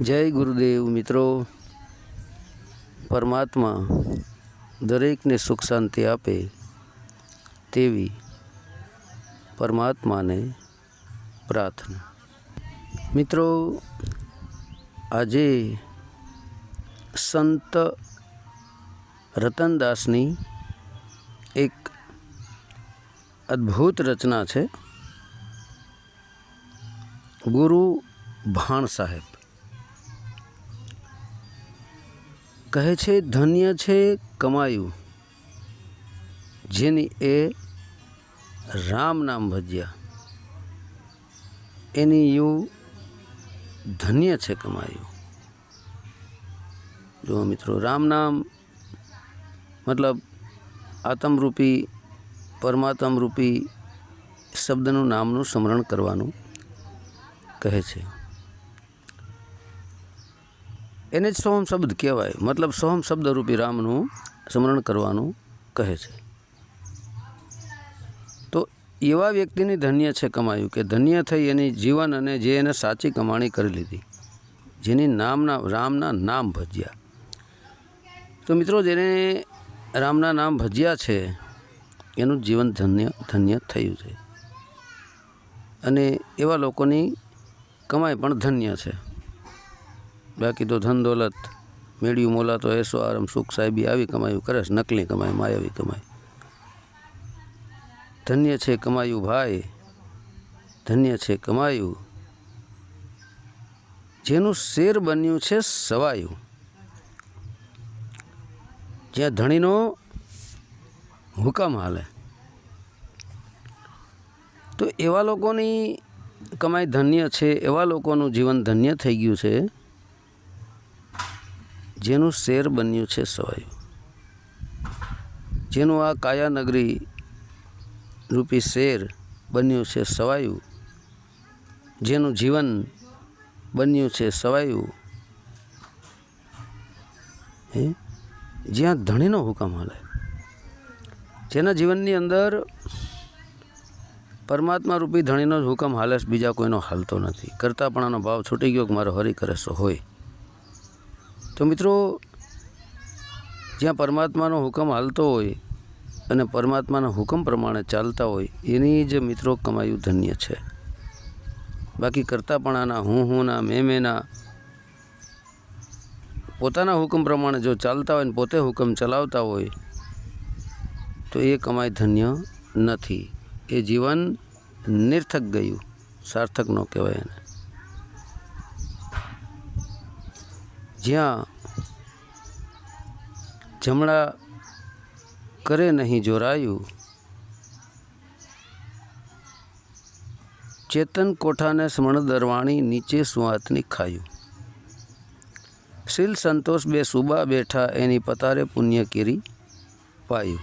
જય ગુરુદેવ મિત્રો. પરમાત્મા દરેકને સુખ શાંતિ આપે તેવી પરમાત્માને પ્રાર્થના. મિત્રો, આજે સંત રતનદાસની એક અદ્ભુત રચના છે. ગુરુ ભાણ સાહેબ. કહે છે, ધન્ય છે કમાયું, જેની એ રામ નામ ભજ્યા. એની યુ ધન્ય છે કમાયું. જો મિત્રો, રામ નામ મતલબ આત્મરૂપી, પરમાત્મરૂપી શબ્દનું નામનું સ્મરણ કરવાનું કહે છે. એને જ સોહમ શબ્દ કહેવાય. મતલબ સોહમ શબ્દરૂપી રામનું સ્મરણ કરવાનું કહે છે. તો એવા વ્યક્તિની ધન્ય છે કમાયું કે ધન્ય થઈ એની જીવન અને જે એને સાચી કમાણી કરી લીધી. જેની નામના, રામના નામ ભજ્યા. તો મિત્રો જેને રામના નામ ભજ્યા છે, એનું જીવન ધન્ય ધન્ય થયું છે. અને એવા લોકોની કમાઈ પણ ધન્ય છે. બાકી તો ધન દોલત, મેળ્યું મોલા તો એસો આરામ, સુખ સાહેબી આવી કમાયું કરે છે, નકલી કમાય માયાવી કમાય ધન્ય છે કમાયું ભાઈ, ધન્ય છે કમાયું. જેનું શેર બન્યું છે સવાયું. જ્યાં ધણીનો હુકમ હાલે. તો એવા લોકોની કમાઈ ધન્ય છે, એવા લોકોનું જીવન ધન્ય થઈ ગયું છે. જેનું શેર બન્યું છે સવાયું જેનું આ કાયાનગરી રૂપી શેર બન્યું છે સવાયું. જેનું જીવન બન્યું છે સવાયું. હે? જ્યાં ધણીનો હુકમ હાલે. જેના જીવનની અંદર પરમાત્મા રૂપી ધણીનો જ હુકમ હાલે બીજા કોઈનો હાલતો નથી. કરતાં પણ આનો ભાવ છૂટી ગયો કે મારો હરી કરે સો હોય. તો મિત્રો, જ્યાં પરમાત્માનો હુકમ હાલતો હોય અને પરમાત્માના હુકમ પ્રમાણે ચાલતા હોય, એની જ મિત્રો કમાયું ધન્ય છે. બાકી કરતાપણાના હું હુંના મેં મેના પોતાના હુકમ પ્રમાણે જો ચાલતા હોય ને પોતે હુકમ ચલાવતા હોય, તો એ કમાઈ ધન્ય નથી. એ જીવન નિર્થક ગયું, સાર્થક ન કહેવાય એને. જ્યાં જમણા કરે નહીં જોરાયું. ચેતન કોઠાને સ્મરણ દરવાણી નીચે સુવાતની ખાયું. શીલ સંતોષ બે સુબા બેઠા એની પતારે પુણ્ય કેરી પાયું.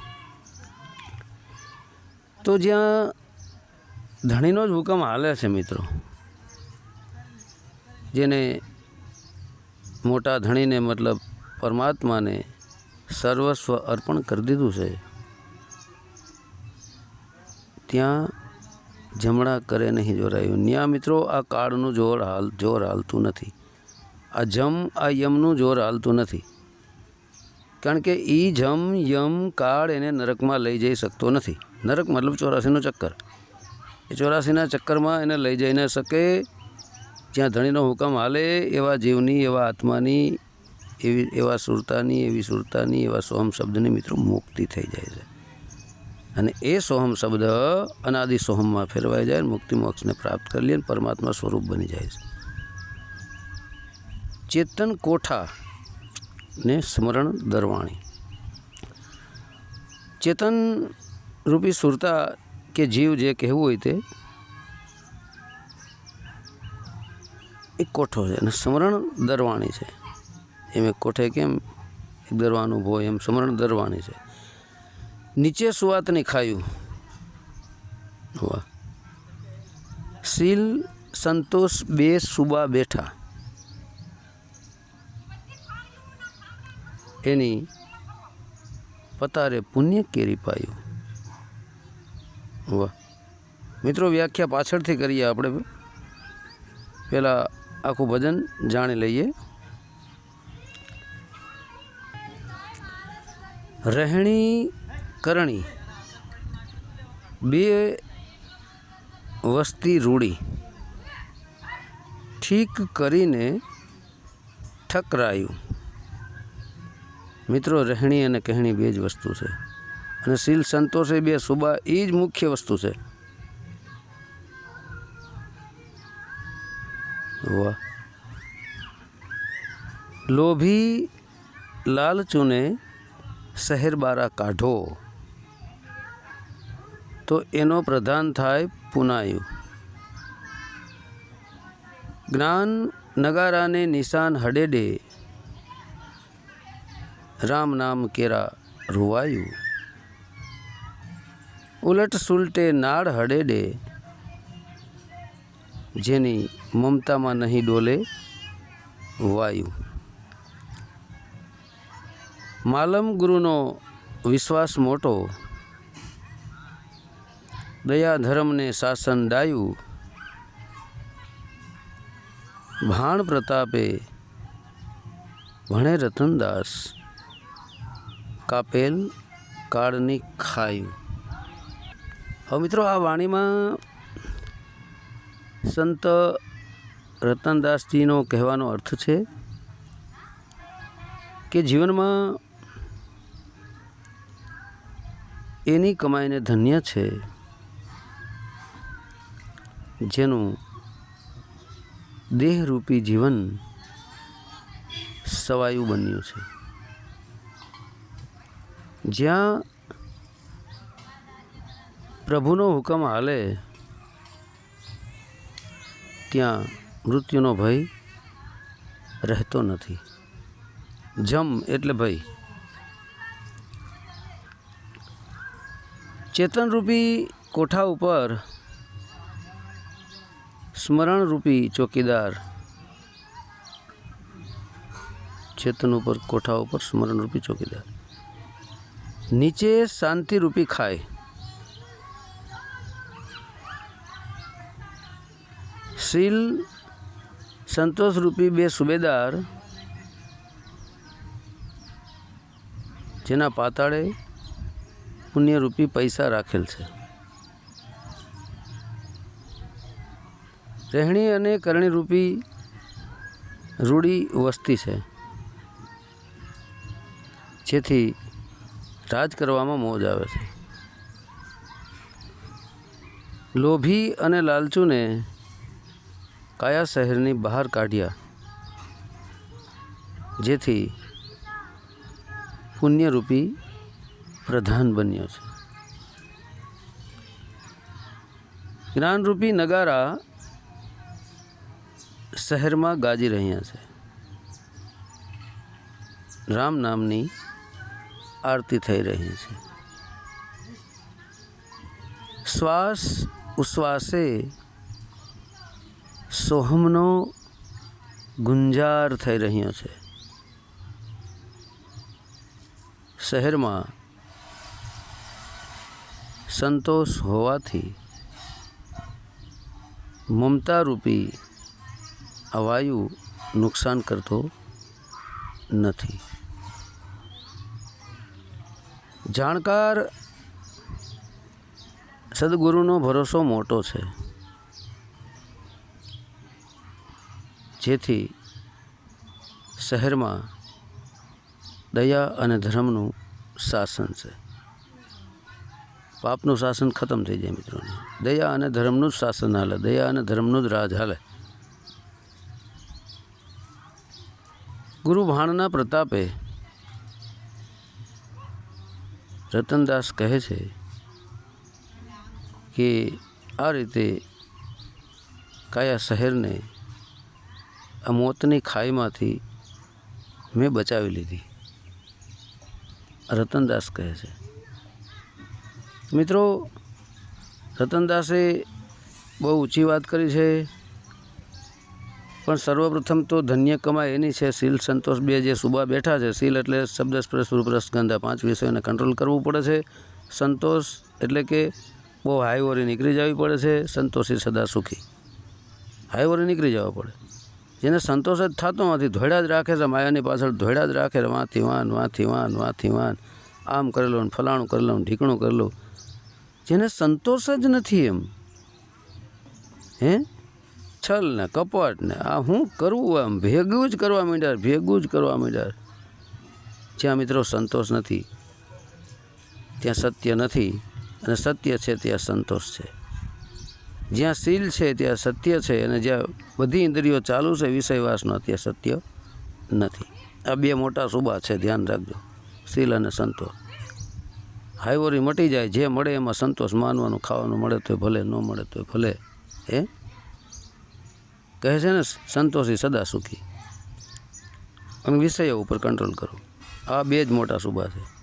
તો જ્યાં ધણીનો જ હુકમ હાલે છે મિત્રો. જેને મોટા ધણીને મતલબ પરમાત્માને સર્વસ્વ અર્પણ કરી દીધું છે. ત્યાં જમણા કરે નહીં જોરાયું. ન્યા મિત્રો, આ કાળનું જોર હાલ, જોર હાલતું નથી. આ જમ, આ યમનું જોર હાલતું નથી. કારણ કે એ જમ, યમ, કાળ એને નરકમાં લઈ જઈ શકતો નથી. નરક મતલબ ચોરાસીનો ચક્કર. એ ચોરાસીના ચક્કરમાં એને લઈ જઈ ન શકે જ્યાં ધણીનો હુકમ હાલે, એવા જીવની, એવા આત્માની, એવી, એવા સુરતાની, એવી સુરતાની, એવા સોહમ શબ્દની મિત્રો મુક્તિ થઈ જાય છે. અને એ સોહમ શબ્દ અનાદિ સોહમમાં ફેરવાઈ જાય, મુક્તિ મોક્ષને પ્રાપ્ત કરી લે પરમાત્મા સ્વરૂપ બની જાય છે. ચેતન કોઠા ને સ્મરણ દરવાણી. ચેતન રૂપી સુરતા કે જીવ જે કહેવું હોય તે એક કોઠો છે અને સ્મરણ દરવાણી છે. એમ એક કોઠે કેમ? દરવાનું હોય એમ સ્મરણ દરવાણી છે. નીચે સુવાતની ખાયું. વાહ. શીલ, સંતોષ બે સુબા બેઠા. એની પતારે પુણ્ય કેરી પાયું. વાહ. મિત્રો, વ્યાખ્યા પાછળથી કરીએ આપણે. પહેલાં આખું ભજન જાણી લઈએ. રહેણી કરણી. બે વસ્તી રૂડી. ઠીક કરીને ઠકરાયું. મિત્રો, રહેણી અને કહેણી બે જ વસ્તુ છે. અને શીલ સંતોષ એ બે, સુબા એ જ મુખ્ય વસ્તુ છે. વાહ લોભી લાલચુને શહેર બારા કાઢો તો એનો પ્રધાન થાય પુનાયુ જ્ઞાન નગારાને નિશાન હડેડે રામ નામ કેરા રૂવાયું ઉલટ સુલટે નાળ હડેડે જેની મમતામાં નહીં ડોલે વાયુ. માલમ ગુરુનો વિશ્વાસ મોટો. દયા ધર્મને શાસન ડાયું. ભાણ પ્રતાપે ભણે રતનદાસ. કાપેલ કાળની ખાયું. હવે મિત્રો, આ વાણીમાં સંત રતનદાસજીનો કહેવાનો અર્થ છે કે જીવનમાં એની કમાઈને ધન્ય છે, જેનું દેહરૂપી જીવન સવાયું બન્યું છે. જ્યાં પ્રભુનો હુકમ હાલે, ત્યાં મૃત્યુનો ભય રહેતો નથી. જમ એટલે ભય. ચેતનરૂપી કોઠા ઉપર સ્મરણરૂપી ચોકીદાર ચેતન ઉપર કોઠા ઉપર સ્મરણરૂપી ચોકીદાર. નીચે શાંતિરૂપી ખાય. શીલ સંતોષરૂપી બે સુબેદાર જેના પાતાળે પુણ્યરૂપી પૈસા રાખેલ છે. રહેણી અને કરણીરૂપી રૂડી વસ્તી છે, જેથી રાજ કરવામાં મોજ આવે છે. લોભી અને લાલચુને કાયા શહેરની બહાર કાઢ્યા, જેથી પુણ્યરૂપી પ્રધાન બન્યો છે. જ્ઞાનરૂપી નગારા શહેરમાં ગાજી રહ્યા છે. રામ નામની આરતી થઈ રહી છે. શ્વાસ ઉશ્વાસે સોહમનો ગુંજાર થઈ રહ્યો છે. શહેરમાં સંતોષ હોવાથી મમતારૂપી આ વાયુ નુકસાન કરતો નથી. જાણકાર સદગુરુનો ભરોસો મોટો છે. જેથી શહેરમાં દયા અને ધર્મનું શાસન છે. પાપનું શાસન ખતમ થઈ જાય મિત્રોને દયા અને ધર્મનું જ શાસન હાલે. દયા અને ધર્મનું જ રાજ હાલે. ગુરુ ભાણના પ્રતાપે રતનદાસ કહે છે કે આ રીતે કયા શહેરને આ મોતની ખાઈમાંથી મેં બચાવી લીધી. રતનદાસ કહે છે. મિત્રો, રતનદાસે બહુ ઊંચી વાત કરી છે, પણ સર્વપ્રથમ તો ધન્ય કમાય એની છે. શીલ સંતોષ બે જે સુબા બેઠા છે, શીલ એટલે શબ્દ સ્પર્શ રૂપરસ, ગંધા પાંચ વિષયોને કંટ્રોલ કરવું પડે છે. સંતોષ એટલે કે બહુ હાઈ ઓરી નીકળી જવી પડે છે. સંતોષી સદા સુખી. હાઈ ઓરી નીકળી જવા પડે. જેને સંતોષ જ થતો નથી ધોળ્યા જ રાખે છે, માયાની પાછળ ધોળ્યા જ રાખે છે. વાંથી, વાન વાંથી વાન વાંથી, વાન. આમ કરેલો ને ફલાણું કરેલું ઢીકણું કરેલું જેને સંતોષ જ નથી એમ. હે? છલ ને કપટ ને આ હું કરવું એમ? ભેગું જ કરવા માંડ્યા, ભેગું જ કરવા માંડ્યા. જ્યાં મિત્રો સંતોષ નથી, ત્યાં સત્ય નથી, અને સત્ય છે, ત્યાં સંતોષ છે. જ્યાં શીલ છે, ત્યાં સત્ય છે અને જ્યાં બધી ઇન્દ્રિયો ચાલુ છે, વિષયવાસનો ત્યાં સત્ય નથી. આ બે મોટા સુબા છે, ધ્યાન રાખજો. શીલ અને સંતોષ. હાઈવોરી મટી જાય, જે મળે એમાં સંતોષ માનવાનું, ખાવાનું મળે તો ભલે, ન મળે તો ભલે. એ કહે છે ને, સંતોષી સદા સુખી. અને વિષયો ઉપર કંટ્રોલ કરો. આ બે જ મોટા સુબા છે.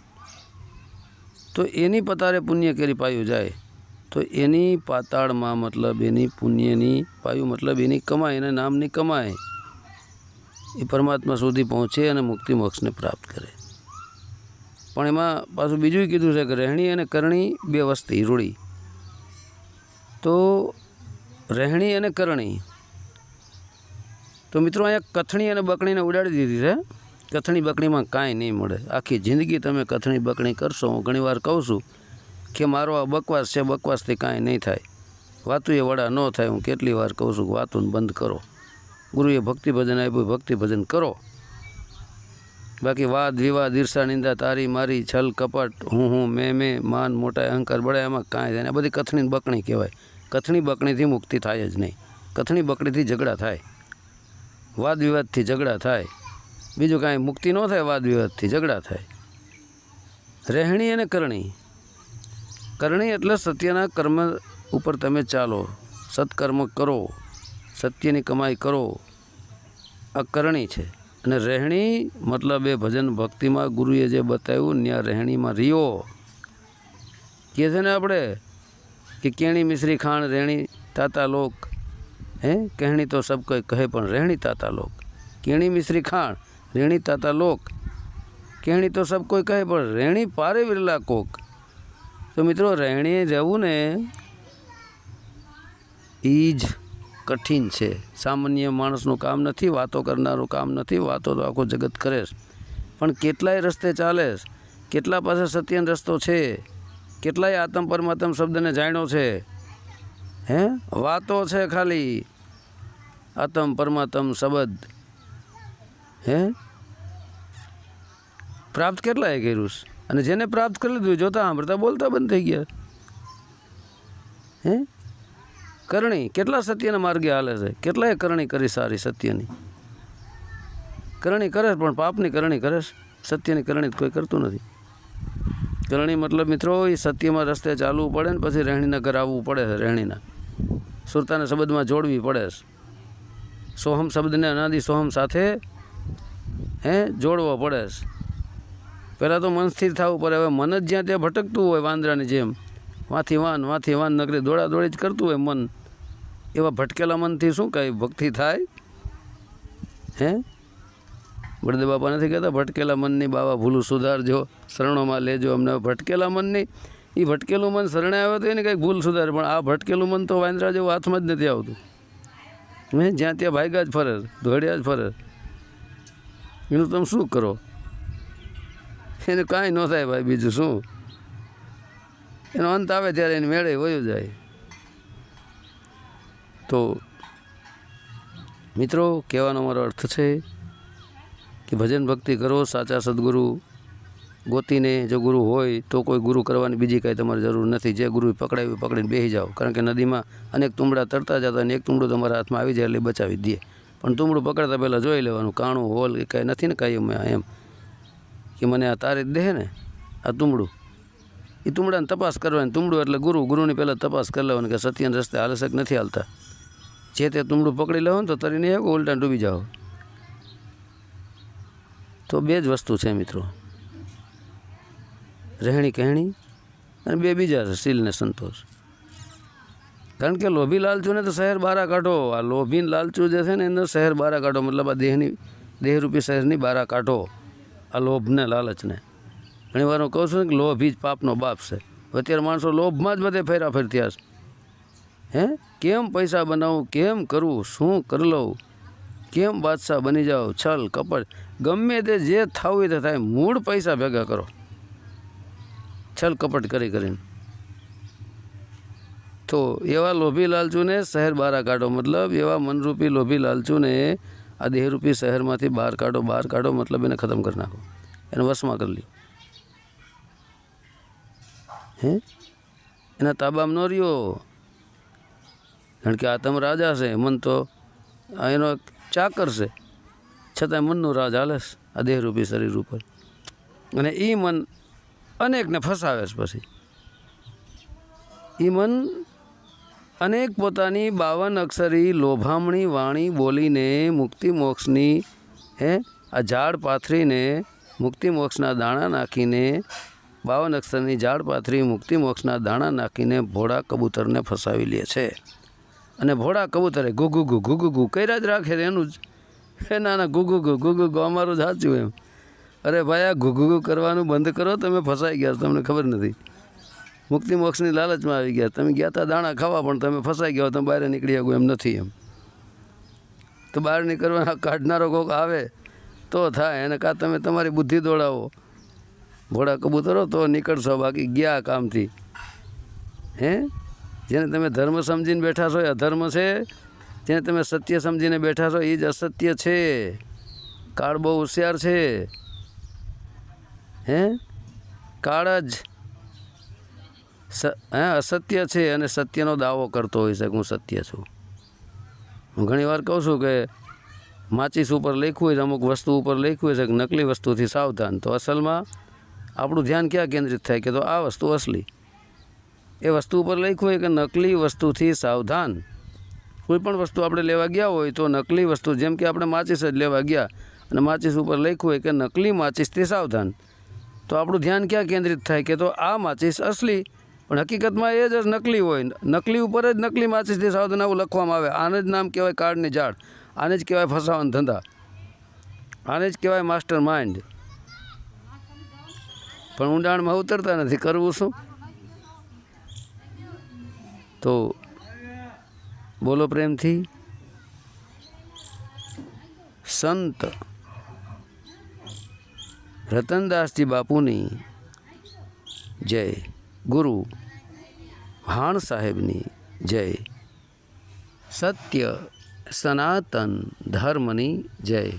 તો એની પતારે પુણ્ય કેરી પાયું જાય તો એની પાતાળમાં મતલબ એની પુણ્યની પાયું, મતલબ એની કમાઈ એના નામની કમાઈ, એ પરમાત્મા સુધી પહોંચે અને મુક્તિ મોક્ષને પ્રાપ્ત કરે. પણ એમાં પાછું બીજું કીધું છે કે રહેણી અને કરણી બે વસ્તી રૂડી તો રહેણી અને કરણી. તો મિત્રો અહીંયા કથણી અને બકણીને ઉડાડી દીધી છે. કથણી બકણીમાં કાંઈ નહીં મળે. આખી જિંદગી તમે કથણી બકણી કરશો, હું ઘણીવાર કહું છું કે મારો આ બકવાસ છે, બકવાસથી કાંઈ નહીં થાય. વાતું એ વડા ન થાય, હું કેટલી વાર કહું છું વાતું બંધ કરો. ગુરુએ ભક્તિ ભજન આપ્યું ભક્તિ ભજન કરો. બાકી વાદ, વિવાદ, ઈર્ષા, નિંદા, તારી, મારી, છલ, કપટ, હું હું, મેં મેં, માન, મોટા, અહંકાર, બળા, એમાં કાંઈ થાય ને બધી કથણી બકણી કહેવાય. કથણી બકણીથી મુક્તિ થાય જ નહીં. કથણી બકણીથી ઝઘડા થાય. વાદ, વિવાદથી ઝઘડા થાય. બીજું કાંઈ મુક્તિ ન થાય, વાદ, વિવાદથી ઝઘડા થાય. રહેણી અને કરણી. કરણી એટલે સત્યના કર્મ ઉપર તમે ચાલો, સત્કર્મ કરો, સત્યની કમાઈ કરો. આ કરણી છે. અને રહેણી મતલબ એ ભજન ભક્તિમાં ગુરુએ જે બતાવ્યું ત્યાં રહેણીમાં રહ્યો કહે છે ને આપણે, કે કેણી મિશ્રી ખાણ રહેણી તાતા લોક. હે? કહેણી તો સબ કોઈ કહે, પણ રહેણી તાતા લોક. કેણી મિશ્રી ખાણ રેણી તાતા લોક. કહેણી તો સબ કોઈ કહે, પણ રહેણી પારે વિરલા કોક. તો મિત્રો રહેણી રહેવું ને એ જ કઠિન છે. સામાન્ય માણસનું કામ નથી, વાતો કરનારું કામ નથી, વાતો તો આખું જગત કરે પણ કેટલાય રસ્તે ચાલે કેટલા પાસે સત્યન રસ્તો છે? કેટલાય આત્મ પરમાત્મ શબ્દને જાણ્યો છે? હે? વાતો છે ખાલી. આત્મ પરમાત્મ શબ્દ. હે? પ્રાપ્ત કેટલાય કર્યું છે? અને જેને પ્રાપ્ત કરી લીધું, જોતા સાંભળતા બોલતા બંધ થઈ ગયા. હે? કરણી, કેટલા સત્યના માર્ગે હાલે છે? કેટલાય કરણી કરી સારી સત્યની? કરણી કરે પણ પાપની કરણી કરે સત્યની કરણી કોઈ કરતું નથી. કરણી મતલબ મિત્રો, એ સત્યમાં રસ્તે ચાલવું પડે ને પછી રહેણીના ઘર આવવું પડે છે રહેણીના. સુરતાના શબ્દમાં જોડવી પડે સોહમ શબ્દને અનાદિ સોહમ સાથે, હે, જોડવો પડે છે. પહેલાં તો મન સ્થિર થવું પડે, હવે મન જ જ્યાં ત્યાં ભટકતું હોય વાંદરાની જેમ. વાંથી વાન વાંથી વાન નગરી દોડા દોડી જ કરતું હોય મન. એવા ભટકેલા મનથી શું કહે ભક્તિ થાય? હે? બળદેવ બાપા નથી કહેતા, ભટકેલા મનની બાવા ભૂલું સુધારજો, શરણોમાં લેજો અમને. ભટકેલા મનની એ ભટકેલું મન શરણે આવે તો એને કંઈક ભૂલ સુધારે, પણ આ ભટકેલું મન તો વાંદરા જેવું હાથમાં જ નથી આવતું. હે? જ્યાં ત્યાં ભાગ્યા જ ફરે ધોડિયા જ ફરે. એનું તમે શું કરો? એને કાંઈ ન થાય ભાઈ, બીજું શું? એનો અંત આવે ત્યારે એને મેળે વયું જાય. તો મિત્રો, કહેવાનો મારો અર્થ છે કે ભજન ભક્તિ કરો, સાચા સદગુરુ ગોતીને જો ગુરુ હોય તો કોઈ ગુરુ કરવાની બીજી કાંઈ તમારે જરૂર નથી. જે ગુરુ પકડાવી પકડીને બેસી જાઓ. કારણ કે નદીમાં અનેક તુંબડા તરતા જતા અને એક તુંબડું તમારા હાથમાં આવી જાય એટલે બચાવી દે. પણ તુંબડું પકડતા પહેલાં જોઈ લેવાનું. કાણું, હોલ કે કાંઈ નથી ને કાંઈ એમ કે મને આ તારે જ દે ને, આ તુંબડું એ તુંબડાને તપાસ કરવાની. તુંબડું એટલે ગુરુ. ગુરુની પહેલાં તપાસ કરી લેવાની કે સત્યના રસ્તે હાલે નથી હાલતા. જે તે તુંબડું પકડી લેવાનું તો તરીને એક ઉલટા ડૂબી જાઓ. તો બે જ વસ્તુ છે મિત્રો. રહેણી કહેણી અને બે બીજા છે, શીલને સંતોષ. કારણ કે લોભી લાલચુને તો શહેર બારા કાઢો. આ લોભી ને લાલચુ જે છે ને, એનો શહેર બારા કાઢો. મતલબ આ દેહની, દેહરૂપી શહેરની બારા કાઢો. આ લોભને લાલચને ઘણી વાર હું કહું છું ને કે લોભ જ પાપનો બાપ છે. અત્યારે માણસો લોભમાં જ બધે ફેરા ફેરત્યા છે. હે? કેમ પૈસા બનાવું? કેમ કરવું? શું કરી લઉં? કેમ બાદશાહ બની જાઓ? છલ, કપટ. ગમે તે જે થવું તે થાય. મૂળ પૈસા ભેગા કરો. છલ, કપટ કરી કરીને. તો એવા લોભી લાલચુને શહેર બારા કાઢો. મતલબ એવા મનરૂપી લોભી લાલચુને આ દેહરૂપી શહેરમાંથી બહાર કાઢો બહાર કાઢો, મતલબ એને ખતમ કરી નાખો. એને વશમાં કરી લ્યો. હે? એના તાબામ ન રહ્યો. કારણ કે આ તમે રાજા છે, મન તો એનો ચાકર છે. છતાંય મનનું રાજ હાલે છે, આ દેહરૂપી શરીર ઉપર. અને એ મન અનેકને ફસાવે છે પછી. એ મન અનેક પોતાની બાવન અક્ષરી લોભામણી વાણી બોલીને મુક્તિ મોક્ષની હે આ ઝાડ પાથરીને મુક્તિ મોક્ષના દાણા નાખીને બાવન અક્ષરની ઝાડ પાથરી મુક્તિ મોક્ષના દાણા નાખીને ભોળા કબૂતરને ફસાવી લે છે અને ભોળા કબૂતરે ગુગુ ગુ ગુગુ ગુ કર્યા જ રાખે એનું જ હે ના ના ગુગુ ગુ ગુગુ ગુ અમારું જ સાચું એમ અરે ભાઈ આ ગુગુ ગુ કરવાનું બંધ કરો તમે ફસાઈ ગયા તમને ખબર નથી મુક્તિ મોક્ષની લાલચમાં આવી ગયા. તમે ગયા હતા દાણા ખાવા, પણ તમે ફસાઈ ગયા તમે બહાર નીકળી શકો એમ નથી એમ. તો બહાર નીકળવાના કાઢનારો કોક આવે, તો થાય. એને કાં તમે તમારી બુદ્ધિ દોડાવો. ઘોડા કબૂતરો તો નીકળશો, બાકી ગયા કામથી. હે? જેને તમે ધર્મ સમજીને બેઠા છો, એ અધર્મ છે. જેને તમે સત્ય સમજીને બેઠા છો, એ જ અસત્ય છે. કાળ બહુ હોશિયાર છે. હે? કાળ જ અસત્ય છે અને સત્યનો દાવો કરતો હોય છે કે હું સત્ય છું. હું ઘણી વાર કહું છું કે માચીસ ઉપર લખ્યું હોય છે, અમુક વસ્તુ ઉપર લખ્યું હોય છે કે નકલી વસ્તુથી સાવધાન. તો અસલમાં આપણું ધ્યાન ક્યાં કેન્દ્રિત થાય કે તો આ વસ્તુ અસલી. એ વસ્તુ ઉપર લખ્યું હોય કે નકલી વસ્તુથી સાવધાન. કોઈ પણ વસ્તુ આપણે લેવા ગયા હોય તો નકલી વસ્તુ, જેમ કે આપણે માચીસ જ લેવા ગયા અને માચીસ ઉપર લખ્યું હોય કે નકલી માચીસથી સાવધાન. તો આપણું ધ્યાન ક્યાં કેન્દ્રિત થાય કે તો આ માચીસ અસલી. પણ હકીકતમાં એ જ નકલી હોય. નકલી ઉપર જ નકલી માછીથી સાવધાન આવું લખવામાં આવે. આને જ નામ કહેવાય કાર્ડની ઝાડ આને જ કહેવાય ફસાવાના ધંધા. આને જ કહેવાય માસ્ટર માઇન્ડ. પણ ઊંડાણમાં ઉતરતા નથી. કરવું શું? તો બોલો પ્રેમથી. સંત રતનદાસજી બાપુની જય. ગુરુ ભાણ સાહેબની જય. સત્ય સનાતન ધર્મની જય.